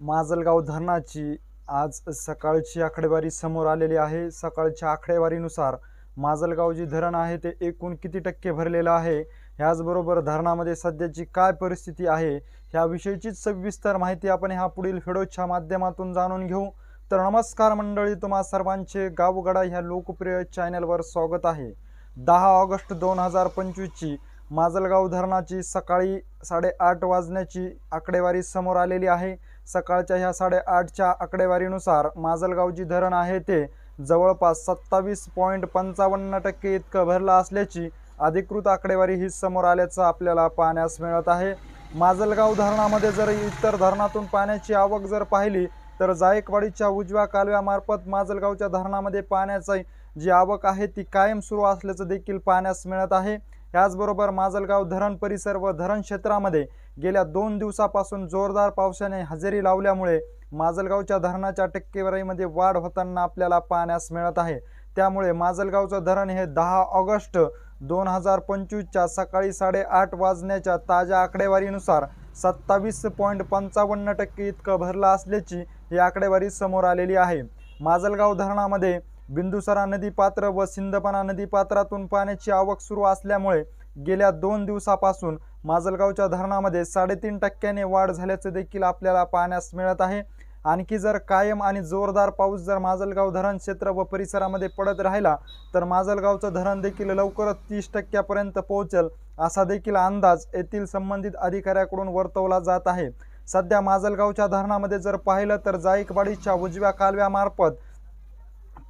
माजलगाव धरणाची आज सकाळची आकडेवारी समोर आलेली आहे. सकाळच्या आकडेवारीनुसार माजलगाव जे धरण आहे ते एकूण किती टक्के भरलेलं आहे? ह्याचबरोबर धरणामध्ये सध्याची काय परिस्थिती आहे? ह्याविषयीचीच सविस्तर माहिती आपण ह्या पुढील व्हिडिओच्या माध्यमातून जाणून घेऊ. तर नमस्कार मंडळी तुम्हा सर्वांचे गावगडा ह्या लोकप्रिय चॅनलवर स्वागत आहे. दहा ऑगस्ट दोन हजार पंचवीसची माजलगाव धरणाची सकाळी साडेआठ वाजण्याची आकडेवारी समोर आलेली आहे. सकाळच्या ह्या साडेआठच्या आकडेवारीनुसार माजलगाव जी धरण आहे ते जवळपास सत्तावीस पॉईंट पंचावन्न टक्के इतकं भरलं असल्याची अधिकृत आकडेवारी ही समोर आल्याचं आपल्याला पाहण्यास मिळत आहे. माजलगाव धरणामध्ये जर इतर धरणातून पाण्याची आवक जर पाहिली तर जायकवाडीच्या उजव्या कालव्यामार्फत माजलगावच्या धरणामध्ये पाण्याची जी आवक आहे ती कायम सुरू असल्याचं देखील पाहण्यास मिळत आहे. याचबरोबर माजलगाव धरण परिसर व धरण क्षेत्रामध्ये गेल्या दोन दिवसापासून जोरदार पावसाने हजेरी लावल्यामुळे माजलगावच्या धरणाच्या टक्केवारीमध्ये वाढ होताना आपल्याला पाहण्यास मिळत आहे. त्यामुळे माजलगावचं धरण हे दहा ऑगस्ट दोन हजार पंचवीसच्या सकाळी साडेआठ वाजण्याच्या ताज्या आकडेवारीनुसार सत्तावीस पॉईंट पंचावन्न टक्के इतकं भरलं असल्याची ही आकडेवारी समोर आलेली आहे. माजलगाव धरणामध्ये बिंदुसरा नदीपात्र व सिंदपना नदीपात्रातून पाण्याची आवक सुरू असल्यामुळे गेल्या दोन दिवसापासून माजलगावच्या धरणामध्ये साडेतीन टक्क्याने वाढ झाल्याचं देखील आपल्याला पाहण्यास मिळत आहे. आणखी जर कायम आणि जोरदार पाऊस जर माजलगाव धरण क्षेत्र व परिसरामध्ये पडत राहिला तर माजलगावचं धरण देखील लवकरच तीस टक्क्यापर्यंत पोहोचेल असा देखील अंदाज येथील संबंधित अधिकाऱ्याकडून वर्तवला जात आहे. सध्या माजलगावच्या धरणामध्ये जर पाहिलं तर जायकवाडीच्या उजव्या कालव्यामार्फत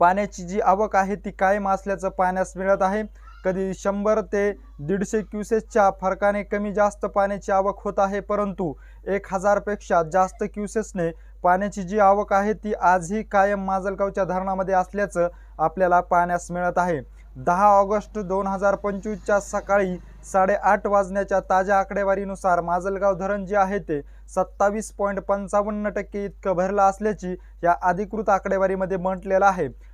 पाण्याची जी आवक आहे ती कायम असल्याचं पाहण्यास मिळत आहे. कधी शंभर ते दीडशे क्युसेसच्या फरकाने कमी जास्त पाण्याची आवक होत आहे परंतु एक हजारपेक्षा जास्त क्युसेसने पाण्याची जी आवक आहे ती आजही कायम माजलगावच्या धरणामध्ये असल्याचं आपल्याला पाहण्यास मिळत आहे. दहा ऑगस्ट दोन हजार पंचवीसच्या सकाळी साडेआठ वाजण्याच्या ताज्या आकडेवारीनुसार माजलगाव धरण जे आहे ते सत्तावीस पॉईंट पंचावन्न टक्के इतकं भरलं असल्याची या अधिकृत आकडेवारीमध्ये म्हटलेलं आहे.